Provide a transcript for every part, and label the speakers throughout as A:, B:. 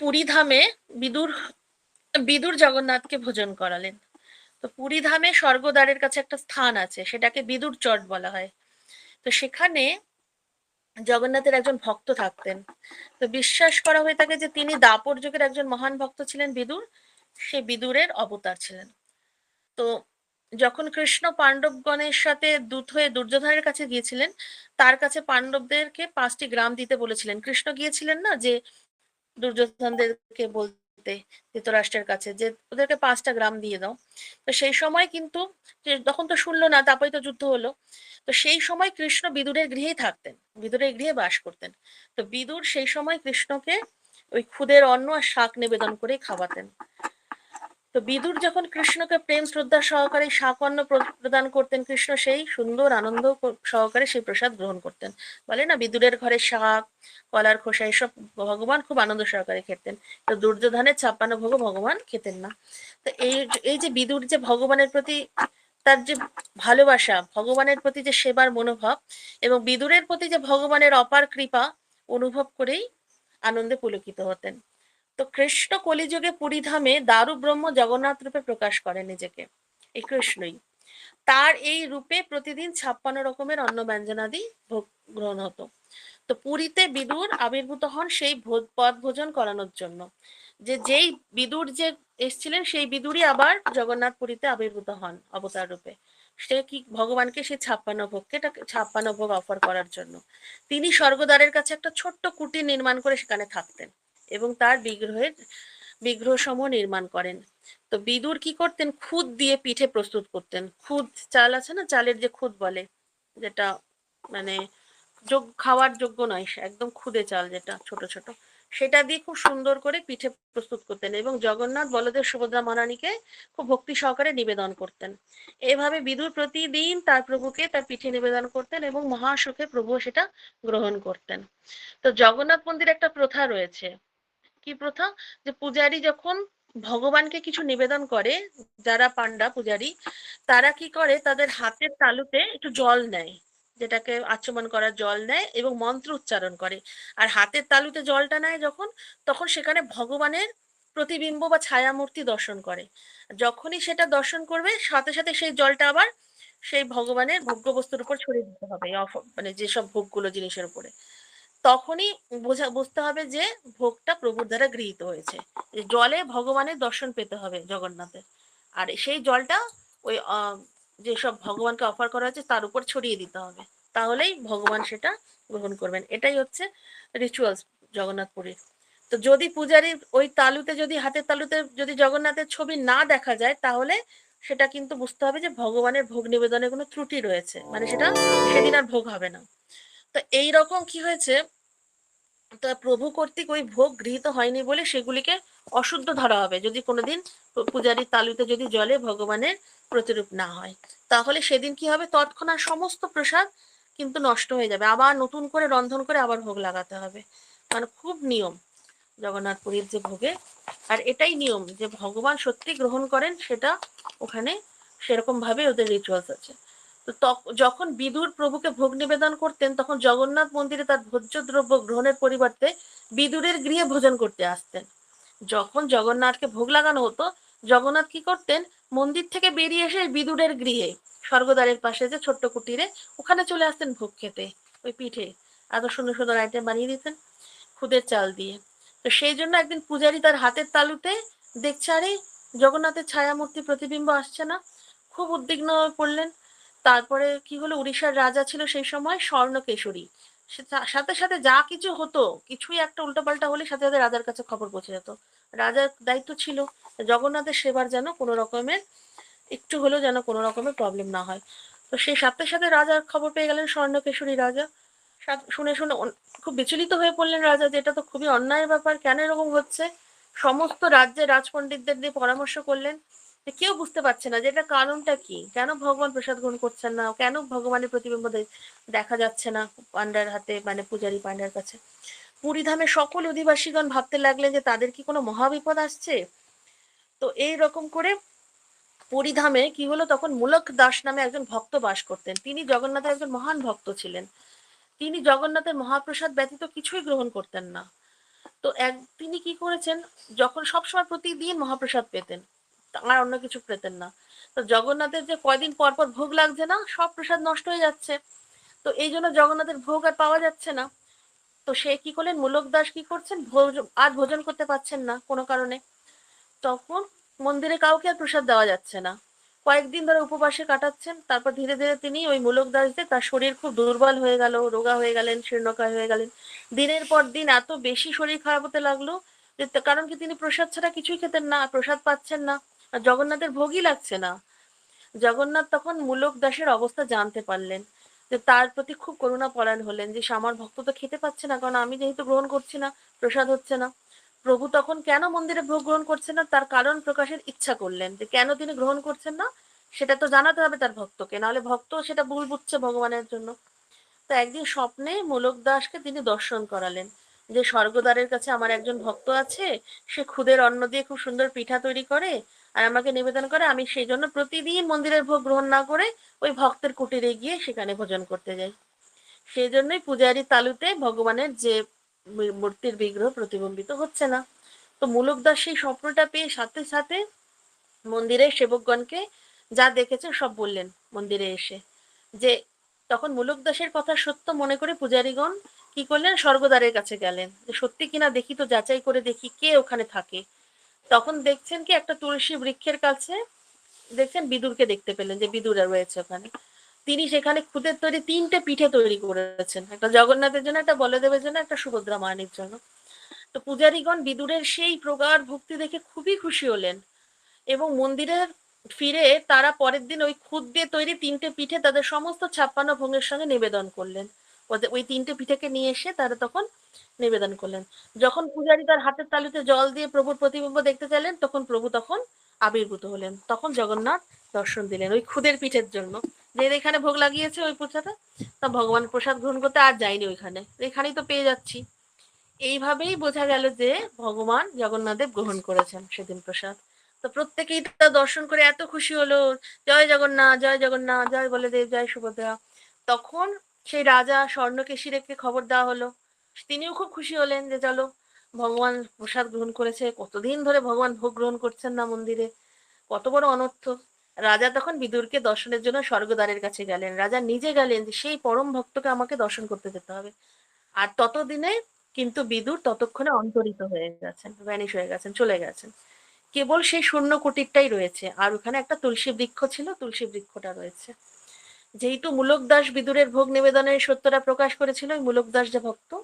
A: পুরীধামে বিদুর বিদুর জগন্নাথকে ভোজন করালেন। তো পুরীধামে স্বর্গদ্বারের কাছে একটা স্থান আছে, সেটাকে বিদুর চট বলা হয়। তো সেখানে জগন্নাথের একজন ভক্ত থাকতেন। তো বিশ্বাস করা হয়ে থাকে যে তিনি দাপর যুগের একজন মহান ভক্ত ছিলেন বিদুর, সে বিদুরের অবতার ছিলেন। তো যখন কৃষ্ণ পাণ্ডবগণের সাথে দূত হয়ে দুর্যোধনের কাছে গিয়েছিলেন, তার কাছে পাণ্ডবদেরকে পাঁচটি গ্রাম দিতে বলেছিলেন। কৃষ্ণ গিয়েছিলেন না যে দুর্যোধনদেরকে বলতে ধৃতরাষ্ট্রের কাছে, যে ওদেরকে পাঁচটা গ্রাম দিয়ে দাও। তো সেই সময় কিন্তু তখন তো শুনলো না তারপরে তো যুদ্ধ হলো। তো সেই সময় কৃষ্ণ বিদুরের গৃহেই থাকতেন, বিদুরের গৃহে বাস করতেন। তো বিদুর সেই সময় কৃষ্ণকে ওই ক্ষুদের অন্ন আর শাক নিবেদন করে খাওয়াতেন। তো বিদুর যখন কৃষ্ণকে প্রেম, শ্রদ্ধা সহকারে প্র- প্রদান করতেন কৃষ্ণ, সেই সুন্দর আনন্দ সহকারে সেই প্রসাদ গ্রহণ করতেন। বলে না, বিদুরের ঘরে শাক, কলার খোসা, এসব ভগবান খুব আনন্দ সহকারে খেতেন। তো দুর্যোধনের ছাপ্পান্ন ভোগ ভগবান খেতেন না। তো এই এই যে বিদুর যে ভগবানের প্রতি তার যে ভালোবাসা, ভগবানের প্রতি যে সেবার মনোভাব এবং বিদুরের প্রতি যে ভগবানের অপার কৃপা অনুভব করেই আনন্দে পুলকিত হতেন। তো কৃষ্ণ কলিযুগে পুরীধামে দারু ব্রহ্ম জগন্নাথ রূপে প্রকাশ করে নিজেকে, এই কৃষ্ণই। তার এই রূপে প্রতিদিন ছাপ্পান্ন রকমের অন্ন ব্যঞ্জনাদি ভোগ গ্রহণ হতো। তো পুরীতে বিদুর আবির্ভূত হন সেই পদ ভোজন করানোর জন্য। যে যেই বিদুর যে এসছিলেন, সেই বিদুরই আবার জগন্নাথ পুরীতে আবির্ভূত হন অবতার রূপে। সে কি ভগবানকে সেই ছাপ্পান্ন ভোগকে ছাপ্পান্ন ভোগ অফার করার জন্য। তিনি স্বর্গদ্বারের কাছে একটা ছোট্ট কুটির নির্মাণ করে সেখানে থাকতেন। এবং তার বিগ্রহের বিগ্রহ সমূহ নির্মাণ করেন। তো বিদুর কি করতেন? খুদ দিয়ে পিঠে প্রস্তুত করতেন। খুদ, চাল আছে না? চালের যে খুদ বলে, যেটা মানে যোগ- খাওয়ার যোগ্য নয়, একদম খুদে চাল যেটা ছোট ছোট। সেটা দিয়ে খুব সুন্দর করে পিঠে প্রস্তুত করতেন এবং জগন্নাথ বলদেব সুভদ্রা মহারানীকে খুব ভক্তি সহকারে নিবেদন করতেন। এভাবে বিদুর প্রতিদিন তার প্রভুকে তার পিঠে নিবেদন করতেন এবং মহাসুখে প্রভু সেটা গ্রহণ করতেন। তো জগন্নাথ মন্দির একটা প্রথা রয়েছে। কি প্রথা? যে পূজারী যখন ভগবানকে কিছু নিবেদন করে, যারা পান্ডা পূজারী, তারা কি করে? তাদের হাতের তালুতে একটু জল নেয়, যেটাকে আচমন করার জল নেয় এবং মন্ত্র উচ্চারণ করে। আর হাতের তালুতে জলটা নেয় যখন, তখন সেখানে ভগবানের প্রতিবিম্ব বা ছায়ামূর্তি দর্শন করে। যখনই সেটা দর্শন করবে, সাথে সাথে সেই জলটা আবার সেই ভগবানের ভোগ্য বস্তুর উপর ছড়িয়ে দিতে হবে মানে যেসব ভোগগুলো জিনিসের উপরে। তখনই বোঝা, বুঝতে হবে যে ভোগটা প্রভুর দ্বারা গৃহীত হয়েছে। জলে ভগবানের দর্শন পেতে হবে জগন্নাথের। আর সেই জলটা ওই যেসব ভগবানকে অফার করা হচ্ছে তার উপর ছড়িয়ে দিতে হবে। তাহলেই ভগবান সেটা গ্রহণ করবেন। এটাই হচ্ছে রিচুয়ালস জগন্নাথপুরীর। তো যদি পূজারী ওই তালুতে যদি, হাতের তালুতে যদি জগন্নাথের ছবি না দেখা যায়, তাহলে সেটা কিন্তু বুঝতে হবে যে ভগবানের ভোগ নিবেদনে কোনো ত্রুটি রয়েছে। মানে সেটা সেদিন আর ভোগ হবে না। তো এই রকম কি হয়েছে? তা প্রভু কর্তৃক ওই ভোগ গৃহীত হয়নি বলে সেগুলিকে অশুদ্ধ ধরা হবে। যদি কোনোদিন পূজারীর তালুতে যদি জলে ভগবানের প্রতিরূপ না হয়, তাহলে সেদিন কি হবে? তৎক্ষণাৎ সমস্ত প্রসাদ কিন্তু নষ্ট হয়ে যাবে। আবার নতুন করে রন্ধন করে আবার ভোগ লাগাতে হবে। মানে খুব নিয়ম জগন্নাথ পুরীর যে ভোগে। আর এটাই নিয়ম যে ভগবান সত্যি গ্রহণ করেন, সেটা ওখানে সেরকম ভাবে ওদের রিচুয়ালস আছে। তো যখন বিদুর প্রভুকে ভোগ নিবেদন করতেন, তখন জগন্নাথ মন্দিরে তার ভোজ্য দ্রব্য গ্রহণের পরিবর্তে বিদুরের গৃহে ভোজন করতে আসতেন। যখন জগন্নাথকে ভোগ লাগানো হতো, জগন্নাথ কি করতেন? মন্দির থেকে বেরিয়ে এসে বিদুরের গৃহে, স্বর্গদ্বারের পাশে যে ছোট্ট কুটিরে, ওখানে চলে আসতেন ভোগ খেতে। ওই পিঠে এত সুন্দর সুন্দর আইটেম বানিয়ে দিতেন খুদের চাল দিয়ে। তো সেই জন্য একদিন পূজারী তার হাতের তালুতে দেখছে, আরে, জগন্নাথের ছায়ামূর্তি প্রতিবিম্ব আসছে না। খুব উদ্বিগ্ন হয়ে পড়লেন। তারপরে কি হলো? উড়িষ্যার রাজা ছিল সেই সময় স্বর্ণকেশরী। সাথে সাথে যা কিছু হতো, কিছুই একটা উল্টোপাল্টা হলে সাথে সাথে রাজার কাছে খবর পৌঁছে যেত। রাজার দায়িত্ব ছিল জগন্নাথের সেবার যেন কোনো রকমের, একটু হলেও যেন কোনো রকমের প্রবলেম না হয়। তো সেই সাথে সাথে রাজার খবর পেয়ে গেলেন স্বর্ণকেশরী রাজা। শুনে শুনে খুব বিচলিত হয়ে পড়লেন রাজা যে এটা তো খুবই অন্যায়ের ব্যাপার, কেন এরকম হচ্ছে? সমস্ত রাজ্যের রাজপণ্ডিতদের দিয়ে পরামর্শ করলেন। কেউ বুঝতে পারছে না যে এটা কারণটা কি? কেন ভগবান প্রসাদ গ্রহণ করছেন না? কেন ভগবানের প্রতিবিম্ব দেখা যাচ্ছে না পান্ডার হাতে মানে পূজারী পান্ডার কাছে? পুরীধামে সকল অধিবাসীগণ ভাবতে লাগলেন যে তাদের কি কোনো মহাবিপদ আসছে? তো এই রকম করে পুরীধামে কি হলো? তখন মূলক দাস নামে একজন ভক্ত বাস করতেন। তিনি জগন্নাথের একজন মহান ভক্ত ছিলেন। তিনি জগন্নাথের মহাপ্রসাদ ব্যতীত কিছুই গ্রহণ করতেন না। তো এক তিনি কি করেছেন? যখন সবসময় প্রতিদিন মহাপ্রসাদ পেতেন। আর অন্য কিছু পেতেন না। তো জগন্নাথের যে কয়দিন পর পর ভোগ লাগছে না, সব প্রসাদ নষ্ট হয়ে যাচ্ছে। তো এই জন্য জগন্নাথের ভোগ আর পাওয়া যাচ্ছে না। তো সে কি করলেন? মূলক দাস কি করছেন? আর ভোজন করতে পারছেন না কোনো কারণে। তখন মন্দিরে কাউকে আর প্রসাদ দেওয়া যাচ্ছে না। কয়েকদিন ধরে উপবাসে কাটাচ্ছেন। তারপর ধীরে ধীরে তিনি ওই মূলক দাসদের, তার শরীর খুব দুর্বল হয়ে গেল, রোগা হয়ে গেলেন, শীর্ণকায় হয়ে গেলেন। দিনের পর দিন এত বেশি শরীর খারাপ হতে লাগল যে, কারণ কি তিনি প্রসাদ ছাড়া কিছুই খেতেন না, প্রসাদ পাচ্ছেন না। আর জগন্নাথের ভোগই লাগছে না। জগন্নাথ তখন মূলক দাসের অবস্থা জানতে পারলেন যে তার প্রতি খুব করুণা পরায়ণ হলেন, যে আমার ভক্ত তো খেতে পাচ্ছে না, কারণ আমি যেহেতু গ্রহণ করছি না, প্রসাদ হচ্ছে না। প্রভু তখন কেন মন্দিরে ভোগ গ্রহণ করছেন না, তার কারণ প্রকাশের ইচ্ছা করলেন যে কেন তিনি গ্রহণ করছেন না, সেটা তো জানাতে হবে তার ভক্তকে, নাহলে ভক্ত সেটা ভুল বুঝছে ভগবানের জন্য। তো একদিন স্বপ্নে মূলক দাসকে তিনি দর্শন করালেন, যে স্বর্গদ্বারের কাছে আমার একজন ভক্ত আছে, সে খুদের অন্ন দিয়ে খুব সুন্দর পিঠা তৈরি করে আর আমাকে নিবেদন করে আমি সেই জন্য প্রতিদিন মন্দিরের ভোগ গ্রহণ না করে ওই ভক্তের কুটিরে গিয়ে সেখানে ভোজন করতে যাই। সেই জন্যই পূজারি তালুতে ভগবানের যে মূর্তির বিগ্রহ প্রতিবিম্বিত হচ্ছে না। তো মূলক দাস সেই স্বপ্নটা পেয়ে সাথে সাথে মন্দিরের সেবকগণকে যা দেখেছে সব বললেন মন্দিরে এসে। যে তখন মূলক দাসের কথা সত্য মনে করে পূজারীগণ কি করলেন? স্বর্গদ্বারের কাছে গেলেন। সত্যি কিনা দেখি তো যাচাই করে দেখি কে ওখানে থাকে। তখন দেখছেন কি একটা তুলসী বৃক্ষের কাছে দেখছেন বিদুরকে দেখতে পেলেন যে বিদুর রয়েছে ওখানে। তিনি সেখানে খুদের তৈরি তিনটে পিঠে তৈরি করেছেন। একটা জগন্নাথের জন্য, একটা বলদেবের জন্য, একটা সুভদ্রা মায়ের জন্য। তো পূজারীগণ বিদুরের সেই প্রগাঢ় ভক্তি দেখে খুবই খুশি হলেন এবং মন্দিরের ফিরে তারা পরের দিন ওই খুদ দিয়ে তৈরি তিনটে পিঠে তাদের সমস্ত ছাপ্পান্ন ভঙ্গের সঙ্গে নিবেদন করলেন। ওই তিনটে পিঠেকে নিয়ে এসে তারা তখন নিবেদন করলেন। যখন পূজারী তার হাতের তালুতে জল দিয়ে প্রভুর প্রতিবিম্ব দেখতে চাইলেন, তখন প্রভু তখন আবির্ভূত হলেন। তখন জগন্নাথ দর্শন দিলেন ওই খুদের পিঠের জন্য। যে এখানে ভোগ লাগিয়েছে ওই প্রসাদটা তা ভগবান প্রসাদ গ্রহণ করতে আর যায়নি ওইখানে। এখানেই তো পেয়ে যাচ্ছি। এইভাবেই বোঝা গেল যে ভগবান জগন্নাথদেব গ্রহণ করেছেন সেদিন প্রসাদ। তো প্রত্যেকেই তা দর্শন করে এত খুশি হলো, জয় জগন্নাথ জয় জগন্নাথ, জয় বলদেব, জয় সুভদ্রা। তখন সেই রাজা স্বর্ণকেশীরকে খবর দেওয়া হলো। তিনিও খুব খুশি হলেন যে, চলো, ভগবান প্রসাদ গ্রহণ করেছে। কতদিন ধরে ভগবান ভোগ গ্রহণ করছেন না মন্দিরে। কত বড় অনর্থ। রাজা তখন বিদুরকে দর্শনের জন্য স্বর্গদ্বারের কাছে গেলেন। রাজা নিজে গেলেন যে, সেই পরম ভক্তকে আমাকে দর্শন করতে যেতে হবে। আর ততদিনে কিন্তু বিদুর ততক্ষণে অন্তরিত হয়ে গেছেন ভ্যানিশ হয়ে গেছেন, চলে গেছেন। কেবল সেই শূন্য কুটিরটাই রয়েছে। আর ওখানে একটা তুলসী বৃক্ষ ছিল, তুলসী বৃক্ষটা রয়েছে। যেহেতু মূলক দাস বিদুরের ভোগ নিবেদনের সত্যটা প্রকাশ করেছিল, ওই মূলক দাস যে ভক্ত,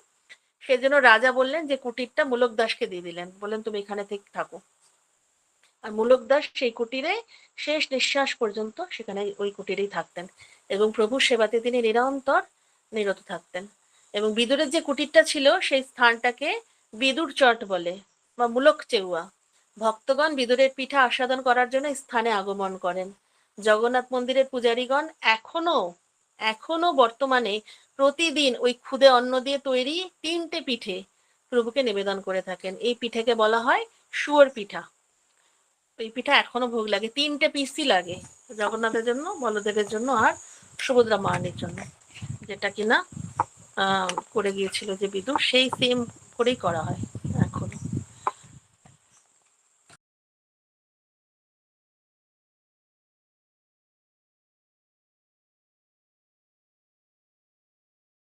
A: সেজন্য রাজা বললেন যে কুটিরটা মূলক দাসকে দিয়ে দিলেন। বললেন, তুমি এখানে থেকে, থাকো। আর মূলক দাস সেই কুটিরে শেষ নিঃশ্বাস পর্যন্ত সেখানে ওই কুটিরেই থাকতেন এবং প্রভুর সেবাতে তিনি নিরন্তর নিরত থাকতেন। এবং বিদুরের যে কুটিরটা ছিল, সেই স্থানটাকে বিদুর চট বলে বা মূলক চেউয়া। ভক্তগণ বিদুরের পিঠা আস্বাদন করার জন্য স্থানে আগমন করেন। জগন্নাথ মন্দিরের পূজারীগণ এখনও এখনও বর্তমানে প্রতিদিন ওই খুদে অন্ন দিয়ে তৈরি তিনটে পিঠে প্রভুকে নিবেদন করে থাকেন। এই পিঠেকে বলা হয় শুয়োর পিঠা। এই পিঠা এখনও ভোগ লাগে। তিনটে পিসই লাগে জগন্নাথের জন্য, বলদেবের জন্য আর সুভদ্রা মাহানির জন্য। যেটা কিনা করে গিয়েছিল যে বিদুর, সেই সেম করেই করা হয়।